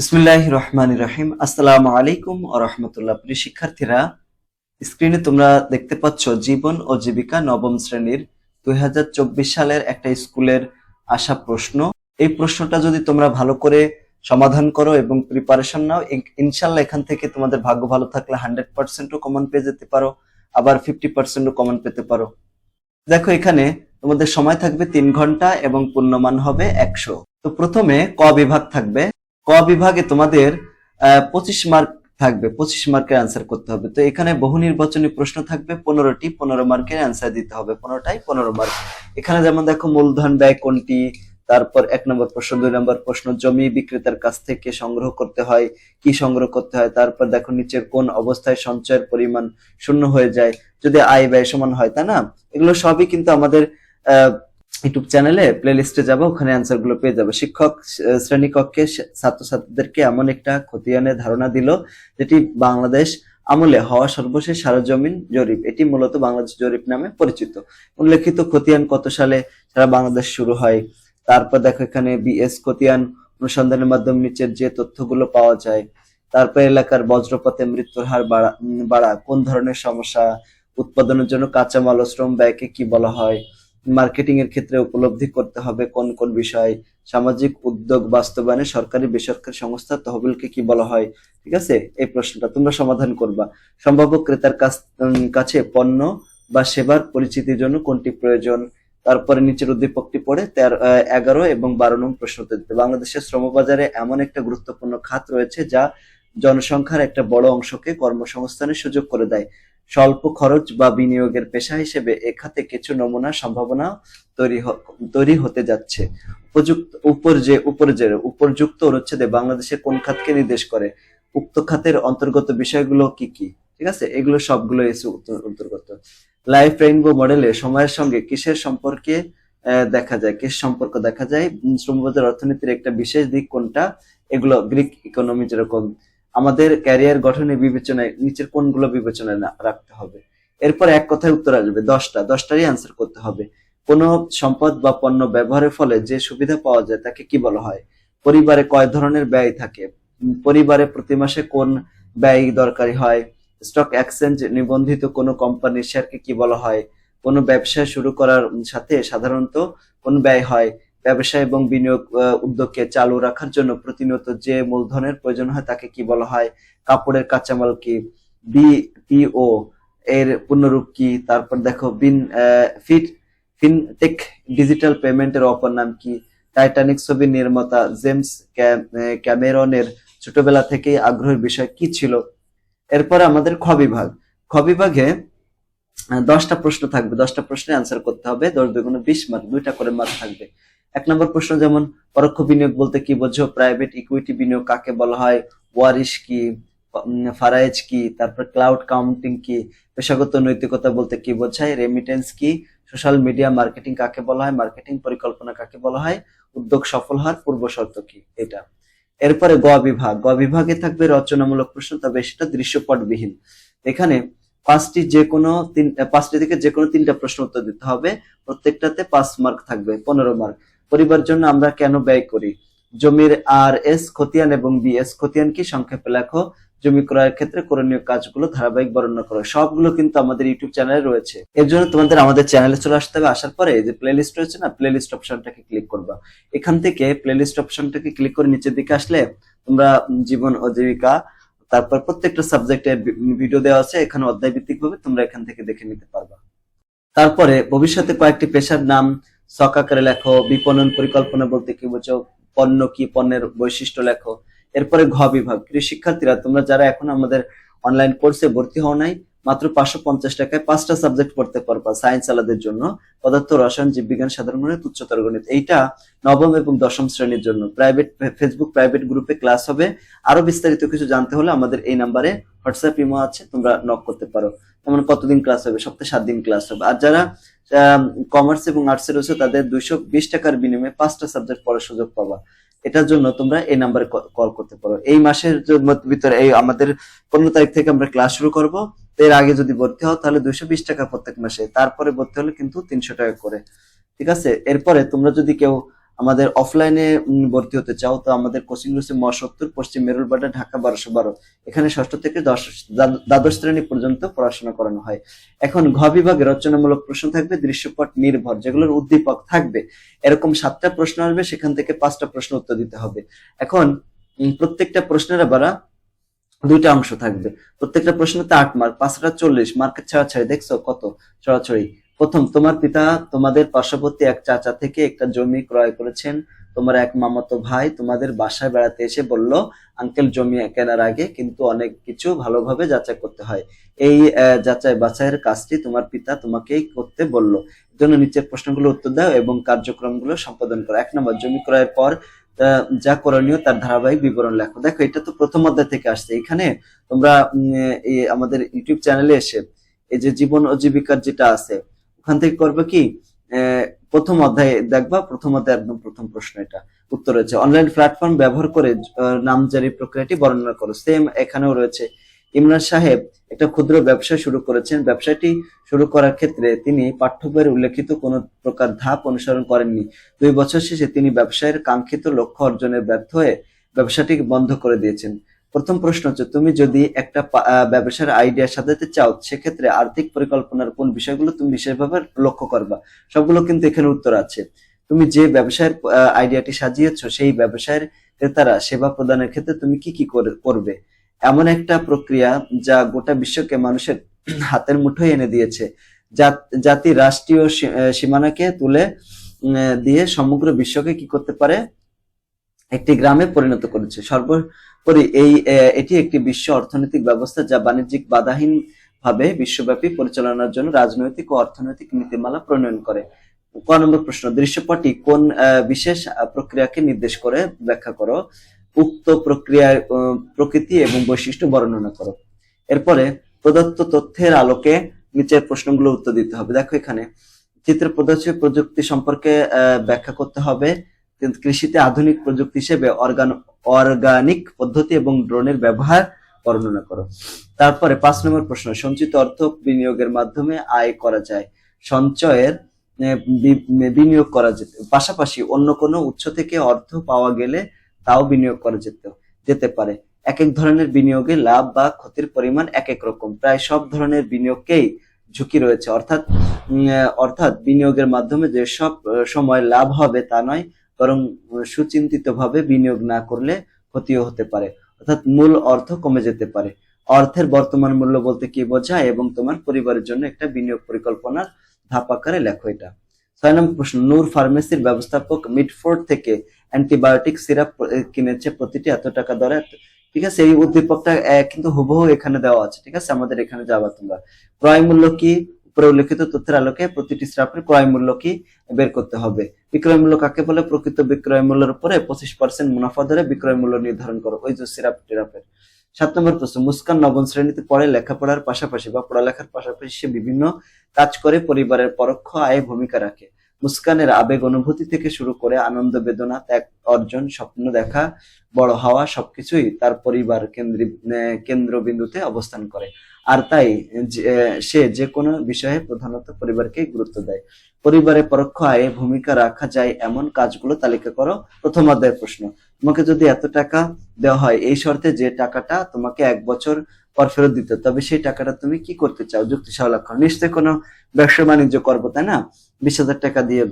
বিসমিল্লাহ রহমান রহিম। আসসালামু আলাইকুম ও রহমতুল্লাহ। প্রিয় শিক্ষার্থীরা স্ক্রিনে তোমরা দেখতে পাচ্ছ জীবন ও জীবিকা নবম শ্রেণির দুই হাজার চব্বিশ সালের একটা স্কুলের আসা প্রশ্ন। এই প্রশ্নটা যদি তোমরা ভালো করে সমাধান করো এবং প্রিপারেশন নাও ইনশাল্লাহ এখান থেকে তোমাদের ভাগ্য ভালো থাকলে হান্ড্রেড পার্সেন্টও কমন পেয়ে যেতে পারো, আবার ফিফটি পার্সেন্টও কমন পেতে পারো। দেখো, এখানে তোমাদের সময় থাকবে তিন ঘণ্টা এবং পূর্ণমান হবে একশো। তো প্রথমে ক বিভাগ থাকবে? ক বিভাগে তোমাদের পঁচিশ মার্ক থাকবে পঁচিশ মার্কের অ্যান্সার করতে হবে। তো এখানে বহু নির্বাচনী প্রশ্ন থাকবে পনেরোটি পনেরো মার্কের অ্যান্সার দিতে হবে পনেরোটাই পনেরো মার্ক এখানে যেমন দেখো মূলধন ব্যয় কোনটি তারপর এক নম্বর প্রশ্ন দুই নম্বর প্রশ্ন জমি বিক্রেতার কাছ থেকে সংগ্রহ করতে হয় কি সংগ্রহ করতে হয় তারপর দেখো নিচের কোন অবস্থায় সঞ্চয়ের পরিমাণ শূন্য হয়ে যায় যদি আয় ব্যয় সমান হয় তাই না? এগুলো সবই কিন্তু আমাদের আহ, ইউটিউব চ্যানেলে প্লে লিস্টে যাব, ওখানে অ্যান্সারগুলো পেয়ে যাবে। শিক্ষক শ্রেণীকক্ষে ছাত্রছাত্রীদেরকে এমন একটা খতিয়ানের ধারণা দিল, যেটি বাংলাদেশ আমলে হওয়া সর্বশেষ সারজমিন জরিপ। এটি মূলত বাংলাদেশ জরিপ নামে পরিচিত। উল্লেখিত খতিয়ান কত সালে সারা বাংলাদেশ শুরু হয়? তারপর দেখো এখানে বিএস খতিয়ান অনুসন্ধানের মাধ্যমে নিচের যে তথ্যগুলো পাওয়া যায়। তারপর এলাকার বজ্রপাতে মৃত্যুর হার বাড়া। কোন ধরনের সমস্যা? উৎপাদনের জন্য কাঁচামাল ও শ্রম ব্যয়কে কি বলা হয়? মার্কেটিং এর ক্ষেত্রে উপলব্ধি করতে হবে কোন কোন বিষয়, সামাজিক উদ্যোগ বাস্তবায়নে সরকারি বেসরকারি সংস্থা তহবিলকে কি বলা হয়, ঠিক আছে? এই প্রশ্নটা তোমরা সমাধান করবা। সম্ভাব্য ক্রেতার কাছ পণ্য বা সেবার পরিচিতির জন্য কোনটি প্রয়োজন, তারপরে নিচের উদ্দীপকটি পড়ে এগারো এবং বারো নং প্রশ্ন উত্তর দিতে হবে। বাংলাদেশের শ্রমবাজারে এমন একটা গুরুত্বপূর্ণ খাত রয়েছে যা জনসংখ্যার একটা বড় অংশকে কর্মসংস্থানের সুযোগ করে দেয়। স্বল্প খরচ বা বিনিয়োগের পেশা হিসেবে এ খাতে কিছু নমুনা সম্ভাবনা তৈরি তৈরি হতে যাচ্ছে। উপযুক্ত, উপর যে উপর যে, উপরযুক্ত অনুচ্ছেদে বাংলাদেশের কোন খাতকে নির্দেশ করে? উক্ত খাতের অন্তর্গত বিষয়গুলো কি কি? ঠিক আছে? এগুলো সবগুলো এসে অন্তর্গত। লাইফ রেইনবো মডেলে সময়ের সঙ্গে কিসের সম্পর্কে দেখা যায়? কিস সম্পর্ক দেখা যায়? শ্রমবাজার অর্থনীতির একটা বিশেষ দিক কোনটা? এগুলো গ্রিক ইকোনমি যেরকম আমাদের ক্যারিয়ার গঠনে বিবেচনায়, নিচের কোনগুলো বিবেচনায় রাখতে হবে। এরপর এক কথায় উত্তর আসবে, দশটা। দশটারই অ্যান্সার করতে হবে। কোন সম্পদ বা পণ্য ব্যবহারের ফলে যে সুবিধা পাওয়া যায় তাকে কি বলা হয়? পরিবারে কয় ধরনের ব্যয় থাকে? পরিবারে প্রতি মাসে কোন ব্যয় দরকারি হয়? স্টক এক্সচেঞ্জ নিবন্ধিত কোনো কোম্পানির শেয়ারকে কি বলা হয়? কোনো ব্যবসা শুরু করার সাথে সাধারণত কোন ব্যয় হয়? ব্যবসা এবং বিনিয়োগ উদ্যোগকে চালু রাখার জন্য প্রতিনিয়ত যে মূলধনের প্রয়োজন হয় তাকে কি বলা হয়? কাপড়ের কাঁচামাল কি? বিপিও এর পূর্ণরূপ কি? তারপর দেখো, বিন ফিট, ফিনটেক ডিজিটাল পেমেন্টের অপর নাম কি? টাইটানিক ছবির নির্মাতা জেমস ক্যা- ক্যামেরনের ছোটবেলা থেকেই আগ্রহের বিষয় কি ছিল? এরপরে আমাদের খ বিভাগ। খ বিভাগে দশটা প্রশ্ন থাকবে। দশটা প্রশ্নের অ্যান্সার করতে হবে। দশ দুগুণ বিশ মার্ক, দুইটা করে মার্ক থাকবে। এক নম্বর প্রশ্ন যেমন, পরোক্ষ বিনিয়োগ বলতে কি বোঝো? প্রাইভেট ইকুইটি বিনিয়োগ কাকে বলা হয়? ওয়ারিশ কি? ফারাইজ কি? তারপর ক্লাউড কাউন্টিং কি? পেশাগত নৈতিকতা বলতে কি বোঝায়? রেমিটেন্স কি? সোশ্যাল মিডিয়া মার্কেটিং কাকে বলা হয়? মার্কেটিং পরিকল্পনা কাকে বলা হয়? উদ্যোগ সফল হওয়ার পূর্ব শর্ত কি? এটা। এরপরে গ বিভাগ। গ বিভাগে থাকবে রচনামূলক প্রশ্ন, তবে সেটা দৃশ্যপটবিহীন। এখানে পাঁচটি যে কোনো তিন, পাঁচটি থেকে যে কোনো তিনটা প্রশ্ন উত্তর দিতে হবে। প্রত্যেকটাতে পাঁচ মার্ক থাকবে, পনেরো মার্ক পরিবার জন্য আমরা কেন ব্যয় করি? জমির আর এস খতিয়ান এবং বিএস খতিয়ান কি? সংক্ষেপে লেখো। জমি ক্রয়ের ক্ষেত্রে করণীয় কাজগুলো ধারাবাহিক বর্ণনা করো। সবগুলো কিন্তু আমাদের ইউটিউব চ্যানেলে রয়েছে। এর জন্য তোমাদের আমাদের চ্যানেলে চলে আসতে হবে। আসার পরে যে প্লে লিস্ট রয়েছে না প্লে লিস্ট অপশনটাকে ক্লিক করবা। এখান থেকে প্লে লিস্ট অপশনটাকে ক্লিক করে নিচের দিকে আসলে তোমরা জীবন ও জীবিকা তারপর প্রত্যেকটা সাবজেক্টের ভিডিও দেওয়া আছে। এখানে অধ্যায় ভিত্তিক ভাবে তোমরা এখান থেকে দেখে নিতে পারবা। তারপরে ভবিষ্যতে কয়েকটি পেশার নাম ছক আকারে লেখো, বিপণন পরিকল্পনা বলতে কি বোঝো, পণ্য কি, পণ্যের বৈশিষ্ট্য লেখো। এরপরে ঘ বিভাগ প্রিয় শিক্ষার্থীরা, তোমরা যারা এখন আমাদের অনলাইন কোর্সে ভর্তি হও নাই মাত্র পাঁচশো পঞ্চাশ টাকায় পাঁচটা সাবজেক্ট পড়তে পারবা সায়েন্স আলাদের জন্য, পদার্থ, রসায়ন, জীববিজ্ঞান, সাধারণ গণিত উচ্চতর গণিত। এইটা নবম এবং দশম শ্রেণির জন্য। প্রাইভেট ফেসবুক প্রাইভেট গ্রুপে ক্লাস হবে। আরও বিস্তারিত কিছু জানতে হলে আমাদের এই নাম্বারে হোয়াটসঅ্যাপ ইমো আছে, তোমরা নক করতে পারো। যেমন কতদিন ক্লাস হবে? সপ্তাহে সাত দিন ক্লাস হবে। আর যারা কমার্স এবং আর্টসের রয়েছে, তাদের দুইশো বিশ টাকার বিনিময়ে পাঁচটা সাবজেক্ট পড়ার সুযোগ পাবা। এটার জন্য তোমরা এই নাম্বারে কল করতে পারো। এই মাসের ভিতরে এই আমাদের পনেরো তারিখ থেকে আমরা ক্লাস শুরু করব। এর আগে যদি ভর্তি হও, তাহলে দুইশো বিশ টাকা প্রত্যেক মাসে। তারপরে ভর্তি হলে কিন্তু তিনশো টাকা করে। ঠিক আছে? এরপরে তোমরা যদি কেউ আমাদের অফলাইনে ভর্তি হতে চাও, তো আমাদের কোচিং রয়েছে মহাসত্তর সত্তর, পশ্চিম মেরুলবাডা ঢাকা বারোশো বারো। এখানে ষষ্ঠ থেকে দশ দ্বাদ- দ্বাদশ শ্রেণি পর্যন্ত পড়াশোনা করানো হয়। এখন ঘ বিভাগে রচনামূলক প্রশ্ন থাকবে, দৃশ্যপট নির্ভর, যেগুলোর উদ্দীপক থাকবে। এরকম সাতটা প্রশ্ন আসবে, সেখান থেকে পাঁচটা প্রশ্ন উত্তর দিতে হবে। এখন প্রত্যেকটা প্রশ্নের আবার দুইটা অংশ থাকবে। প্রত্যেকটা প্রশ্নতে আট মার্ক পাঁচটা চল্লিশ মার্কের ছাড়াছাড়ি, দেখছ কত ছড়াছড়ি প্রথম, তোমার পিতা তোমাদের পার্শ্ববর্তী এক চাচা থেকে একটা জমি ক্রয় করেছেন। তোমার এক মামাতো ভাই তোমাদের বাসায় বেড়াতে এসে বলল, আঙ্কেল, জমি কেনার আগে কিন্তু অনেক কিছু ভালোভাবে যাচাই করতে হয়। এই যাচাই বাছাইয়ের কাজটি তোমার পিতা তোমাকেই করতে বলল। জন্য নিচের প্রশ্নগুলো উত্তর দাও এবং কার্যক্রমগুলো সম্পাদন করো। এক নম্বর, জমি ক্রয়ের পর যা করণীয় তার ধারাবাহিক বিবরণ লেখো। দেখো এটা তো প্রথম অধ্যায় থেকে আসছে। এখানে তোমরা আমাদের ইউটিউব চ্যানেলে এসে এই যে জীবন ও জীবিকার যেটা আছে ওখান থেকে করবে কি? প্রথম অধ্যায়ে দেখবা প্রথম অধ্যায় একদম প্রথম প্রশ্ন এটা। উত্তর রয়েছে অনলাইন প্ল্যাটফর্ম ব্যবহার করে আহ, নামজারি প্রক্রিয়াটি বর্ণনা করো। সেম এখানেও রয়েছে। ইমরান সাহেব একটা ক্ষুদ্র ব্যবসা শুরু করেছেন। ব্যবসাটি শুরু করার ক্ষেত্রে তিনি পাঠ্যবইয়ের উল্লেখিত কোনো প্রকার ধাপ অনুসরণ করেননি। দুই বছর শেষে তিনি ব্যবসায়ের কাঙ্ক্ষিত লক্ষ্য অর্জনের ব্যর্থ হয়ে ব্যবসাটি বন্ধ করে দিয়েছেন। প্রথম প্রশ্ন হচ্ছে, তুমি যদি একটা ব্যবসার আইডিয়া সাজাতে চাও, সেক্ষেত্রে আর্থিক পরিকল্পনার কোন বিষয়গুলো তুমি বিশেষভাবে লক্ষ্য করবা? সবগুলো কিন্তু এখানে উত্তর আছে। তুমি যে ব্যবসায়ের আইডিয়াটি সাজিয়েছো, সেই ব্যবসায়ের ক্রেতারা সেবা প্রদানের ক্ষেত্রে তুমি কি কি করে- করবে? এমন একটা প্রক্রিয়া যা গোটা বিশ্বকে মানুষের হাতের মুঠোয় এনে দিয়েছে। জাতি রাষ্ট্রীয় সীমানাকে তুলে দিয়ে সমগ্র বিশ্বকে কি করতে পারে? একটি গ্রামে পরিণত করেছে। সর্বোপরি এই এটি একটি বিশ্ব অর্থনৈতিক ব্যবস্থা যা বাণিজ্যিক বাধাহীন ভাবে বিশ্বব্যাপী পরিচালনার জন্য রাজনৈতিক ও অর্থনৈতিক নীতিমালা প্রণয়ন করে। ক নম্বর প্রশ্ন, দৃশ্যপটটি কোন বিশেষ প্রক্রিয়াকে নির্দেশ করে? ব্যাখ্যা করো। উক্ত প্রক্রিয়ার প্রকৃতি এবং বৈশিষ্ট্য বর্ণনা করো। এরপরে প্রদত্ত তথ্যের আলোকে নিচের প্রশ্নগুলো উত্তর দিতে হবে। দেখো এখানে, চিত্র প্রদর্শিত প্রযুক্তি সম্পর্কে ব্যাখ্যা করতে হবে। কৃষিতে আধুনিক প্রযুক্তি হিসেবে অর্গান, অর্গানিক পদ্ধতি এবং ড্রোনের ব্যবহার বর্ণনা করো। তারপরে পাঁচ নম্বর প্রশ্ন, সঞ্চিত অর্থ বিনিয়োগের মাধ্যমে আয় করা যায়। সঞ্চয়ের বিনিয়োগ করা যেতে, পাশাপাশি অন্য কোনো উৎস থেকে অর্থ পাওয়া গেলে তাও বিনিয়োগ করা যেতে যেতে পারে। এক এক ধরনের বিনিয়োগে লাভ বা ক্ষতির পরিমাণ এক এক রকম। প্রায় সব ধরনের বিনিয়োগকেই ঝুঁকি রয়েছে। অর্থাৎ অর্থাৎ বিনিয়োগের মাধ্যমে যে সব সময় লাভ হবে তা নয়, বরং সুচিন্তিত ভাবে বিনিয়োগ না করলে ক্ষতিও হতে পারে। অর্থাৎ মূল অর্থ কমে যেতে পারে। অর্থের বর্তমান মূল্য বলতে কি বোঝায় এবং তোমার পরিবারের জন্য একটা বিনিয়োগ পরিকল্পনার ধাপ আকারে লেখো এটা। ছয় নম্বর প্রশ্ন, নূর ফার্মেসির ব্যবস্থাপক মিডফোর্ড থেকে অ্যান্টিবায়োটিক সিরাপ কিনেছে প্রতিটি এত টাকা দরে। ঠিক আছে, এই উদ্দীপকটা কিন্তু হুবহু এখানে দেওয়া আছে। ঠিক আছে, আমাদের এখানে যাবা তোমরা। ক্রয় মূল্য কি? উপরে উল্লেখিত তথ্যের আলোকে প্রতিটি সিরাপের ক্রয় মূল্য কি বের করতে হবে। বিক্রয় মূল্য কাকে বলে? প্রকৃত বিক্রয় মূল্যের উপরে পঁচিশ পার্সেন্ট মুনাফা ধরে বিক্রয় মূল্য নির্ধারণ করো। ওই যে সিরাপ, টিরাপের। সাত নম্বর প্রশ্ন, মুস্কান নবম শ্রেণীতে পড়ে লেখাপড়ার পাশাপাশি বা পড়ালেখার পাশাপাশি সে বিভিন্ন কাজ করে পরিবারের পরোক্ষ আয়ে ভূমিকা রাখে। মুস্কানের আবেগ অনুভূতি থেকে শুরু করে আনন্দ বেদনা, ত্যাগ, অর্জন, স্বপ্ন দেখা, বড় হওয়া সবকিছুই তার পরিবার কেন্দ্রী কেন্দ্রবিন্দুতে অবস্থান করে। আর তাই সে যে কোনো বিষয়ে প্রধানত পরিবারকে গুরুত্ব দেয়। পরিবারে পরোক্ষ আয়ে ভূমিকা রাখা যায় এমন কাজগুলো তালিকা করো। প্রথম অধ্যায়ের প্রশ্ন, তোমাকে যদি এত টাকা দেওয়া হয়, এই শর্তে যে টাকাটা তোমাকে এক বছর পর ফেরত দিতে। তবে সেই টাকাটা তুমি কি করতে চাও? যুক্তি সহ লক্ষণ। নিশ্চয়ই কোনো ব্যবসা বাণিজ্য করব, তাই না? বিশ হাজার টাকা দিয়ে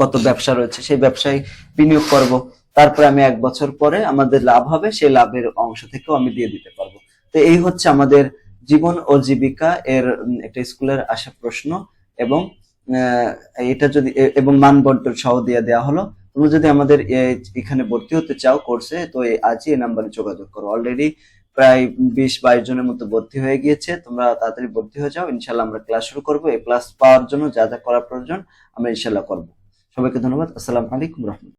কত ব্যবসা রয়েছে, সেই ব্যবসায় বিনিয়োগ করব। তারপরে আমি এক বছর পরে আমাদের লাভ হবে, সেই লাভের অংশ থেকেও আমি দিয়ে দিতে পারব। তো এই হচ্ছে আমাদের জীবন ও জীবিকা এর একটা স্কুলের আসা প্রশ্ন এবং এটা যদি এবং মানবন্টন সহ দিয়ে দেওয়া হলো। তোমরা যদি আমাদের এখানে ভর্তি হতে চাও কোর্সে, তো আজই এই নাম্বারে যোগাযোগ করো। অলরেডি প্রায় বিশ বাইশ জনের মতো ভর্তি হয়ে গিয়েছে। তোমরা তাড়াতাড়ি ভর্তি হয়ে যাও। ইনশাল্লাহ আমরা ক্লাস শুরু করব। এই ক্লাস পাওয়ার জন্য যা যা করা প্রয়োজন আমরা ইনশাল্লাহ করব। সবাইকে ধন্যবাদ। আসসালামু আলাইকুম রহমতুল্লাহ।